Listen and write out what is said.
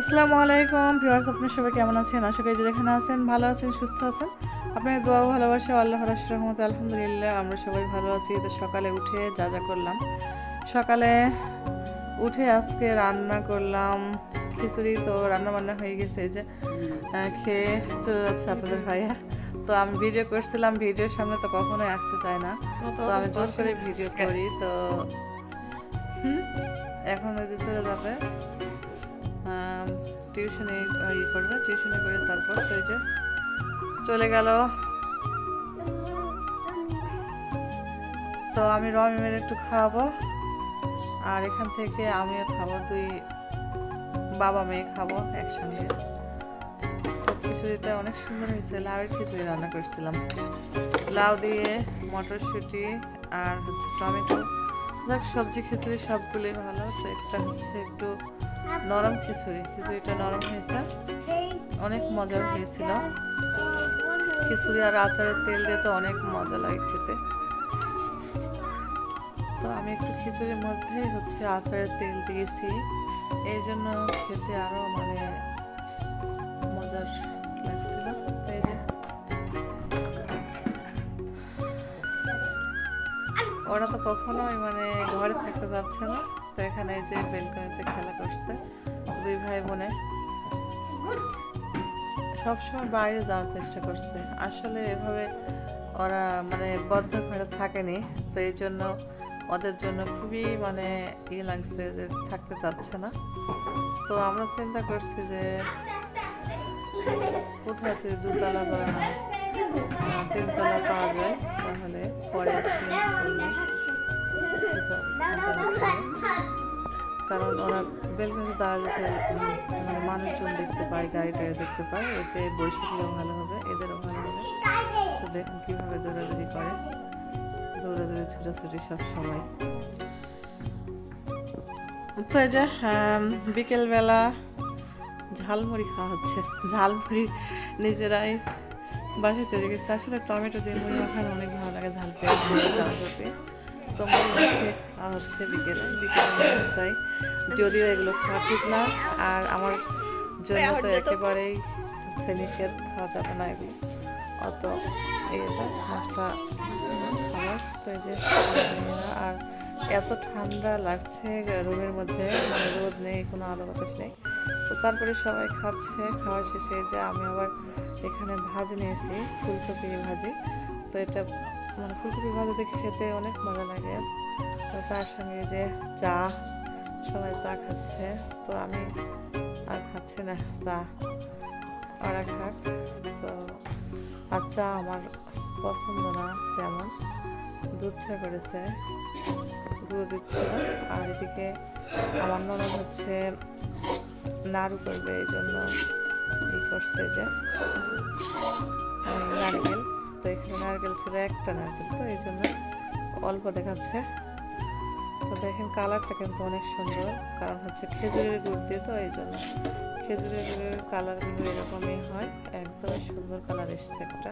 আসসালামু আলাইকুম। ভিউয়ার্স আপনি সবাই কেমন আছেন? আশা করি যে যেখানে আছেন ভালো আছেন সুস্থ আছেন। আপনার দোয়া ভালোবাসা আল্লাহ রাশি রহমত আলহামদুলিল্লাহ আমরা সবাই ভালো আছি। তো সকালে উঠে যা যা করলাম। সকালে উঠে আজকে রান্না করলাম খিচুড়ি। তো রান্না বান্না হয়ে গেছে যে খেয়ে চলে যাচ্ছে আপনাদের ভাইয়া। তো আমি ভিডিও করছিলাম ভিডিওর সামনে তো কখনোই আসতে চায় না। তো আমি জোর করে ভিডিও করি তো এখন ওই যে চলে যাবে। টিউশনে ই করবে, টিউশনে করে তারপর তো এই যে চলে গেল। তো আমি রমিমের একটু খাওয়াবো, আর এখান থেকে আমিও খাব, দুই বাবা মেয়ে খাব একসঙ্গে। খিচুড়িটা অনেক সুন্দর হয়েছে, লাউয়ের খিচুড়ি রান্না করছিলাম। লাউ দিয়ে মটরশুঁটি আর হচ্ছে টমেটো। যাক, সবজি খিচুড়ি সবগুলোই ভালো, তো একটা হচ্ছে একটু নরম খিচুড়ি। খিচুড়িটা নরম হয়েছে। অনেক মজার হয়েছিল। খিচুড়ি আর আচারের তেল দিয়ে তো অনেক মজা লাগে খেতে। তো আমি একটু খিচুড়ির মধ্যে হচ্ছে আচারের তেল দিয়েছি। এই জন্য খেতে আরও মানে মজার লাগছিল। ওরা তো কখনোই মানে ঘরে থাকতে যাচ্ছে না। তো এখানে যে বেলকনিতে খেলা করছে, দুই ভাই বোনে। সবসময় বাইরে যাওয়ার চেষ্টা করছে। আসলে এভাবে ওরা মানে বদ্ধ ঘরে থাকেনি, তো এই জন্য ওদের জন্য খুবই মানে ইয়ে লাগছে যে থাকতে চাচ্ছে না। তো আমরা চিন্তা করছি যে কোথায় যদি দুতলা বা তিনতলা পাওয়া যায়, তাহলে পরে কারণ ওরা বেলকুনিতে তারা যাতে মানে মানুষজন দেখতে পায় গাড়ি টাড়ি দেখতে পায়, এতে বৈশাখীরও ভালো হবে এদেরও ভালো হবে। তো দেখুন কীভাবে দৌড়াদৌড়ি করে। দৌড়াদৌড়ি, ছোটাছুটি সব সময়। তো এই যে বিকেলবেলা ঝালমুড়ি খাওয়া হচ্ছে। ঝালমুড়ি নিজেরাই বাসায় তৈরি করছে। আসলে টমেটো দিয়ে মুড়ি মাখানো অনেক ভালো লাগে, ঝাল পেঁয়াজ দিয়ে তো মুড়ি মাখিয়ে খাওয়া হচ্ছে বিকেলে বিকেলে নাস্তায়। যদিও এগুলো খাওয়া ঠিক না, আর আমার জন্য তো একেবারেই হচ্ছে নিষেধ খাওয়া যাবে না এগুলো। অত এটা মশলা খাবার তো এই যে আর এত ঠান্ডা লাগছে রুমের মধ্যে মানে রোদ নেই, কোনো আলো বাতাস নেই। তো তারপরে সবাই খাচ্ছে, খাওয়া শেষে যে আমি আবার এখানে ভাজি নিয়েছি, ফুলকপি ভাজি। তো এটা মানে ফুলকপি ভাজাতে খেতে অনেক মজা লাগে। তো তার সঙ্গে যে চা, সবাই চা খাচ্ছে। তো আমি আর খাচ্ছি না, চা ওরা খাক তো আর চা আমার পছন্দ না তেমন। দুধ চা করেছে, গুঁড়ো দিচ্ছিল আর এদিকে আমার ননদ হচ্ছে নাড়ু করবে, এই জন্য ই করছে যে নারকেল। তো এখানে নারকেল ছিল, একটা নারকেল তো, এই জন্য অল্প দেখাচ্ছে। তো দেখেন কালারটা কিন্তু অনেক সুন্দর, কারণ হচ্ছে খেজুরের গুড় দিয়ে তো, এই জন্য খেজুরের গুড়ের কালারগুলো এরকমই হয়, একদমই সুন্দর কালার এসছে একটা।